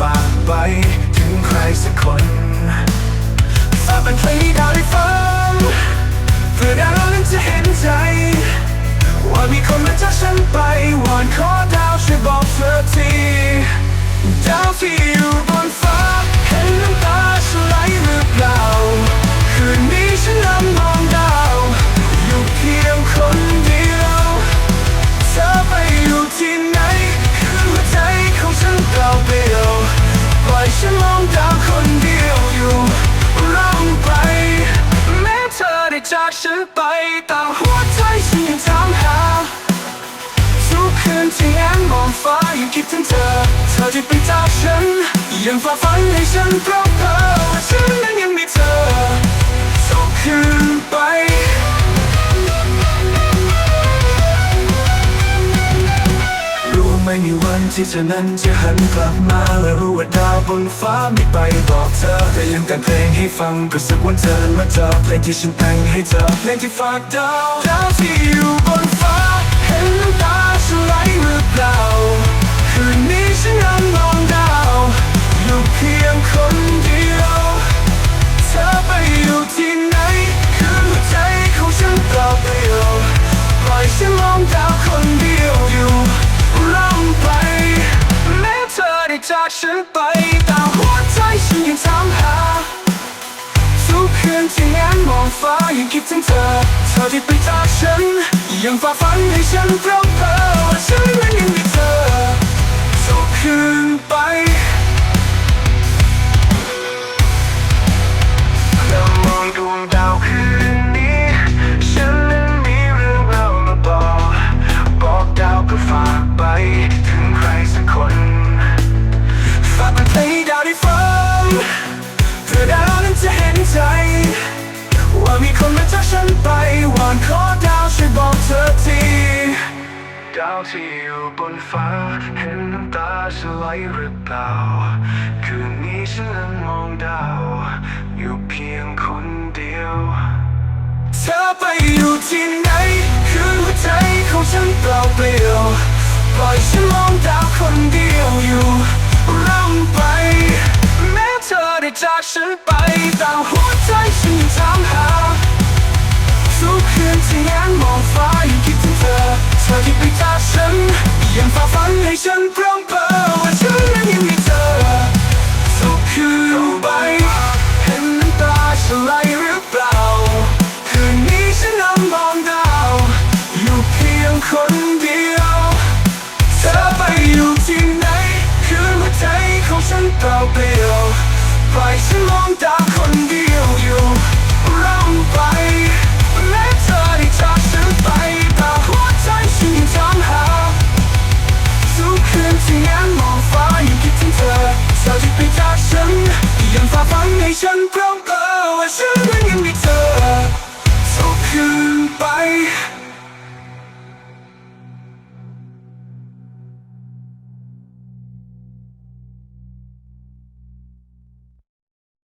ฝากไปถึงใครสักคน ฝากเป็นเพลงดาวได้ฟัง จากฉันไปแต่หัวใจฉันยังถามหา ทุกคืนที่แง้มมองฟ้ายังคิดถึงเธอ เธอที่ไปจากฉัน ยังฝ่าฝันให้ฉันเพราะเธอว่าฉันนั้นยังมีเธอทุกคืนไปรู้ไหม่มีวัน ที่เธอนั้นจะหันกลับมาและรู้ว่าดาวบนฟ้าไม่ไปบอกเธอแต่ยังแต่งเพลงให้ฟังก็สักวันเธอมาเจอเพลงที่ฉันแต่งให้เธอเพลงที่ฝากดาวดาวที่อยู่บนฟ้า เห็นน้ำตาฉันไหลหรือเปล่าากฉันไปแต่หัวใจฉันยังถามหา ทุกคืนที่แง้มมองฟ้ายังคิดถึงเธอ เธอที่ไปจากฉัน ยังฝ่าฝันให้ฉันเพราะเธอว่าฉันนั้นยังมีเธอ ใจ ว่ามีคนมาจากฉันไปวอนขอดาวช่วยบอกเธอที ดาวที่อยู่บนฟ้า เห็นน้ำตาฉันไหลหรือเปล่า คืนนี้ฉันนั้นมองดาว อยู่เพียงคนเดียว เธอไปอยู่ที่ไหน คือหัวใจของฉันเปล่าเปลี่ยวปล่อยฉันมองดาวคนเดียวอยู่ร่ำไป แม้เธอได้จากฉันไป ธอที่ไปจากฉันยังฝ่าฝันให้ฉันพร้อมเพ้อว่าฉันนั้นยังมีเธอทุกคืนไปเห็นน้ำตาฉันไหลหรือเปล่า คืนนี้ฉันนั่งมองดาวอยู่เพียงคนเดียว เธอไปอยู่ที่ไหน คือหัวใจของฉันเปล่าเปลี่ยวปล่อยฉันมอง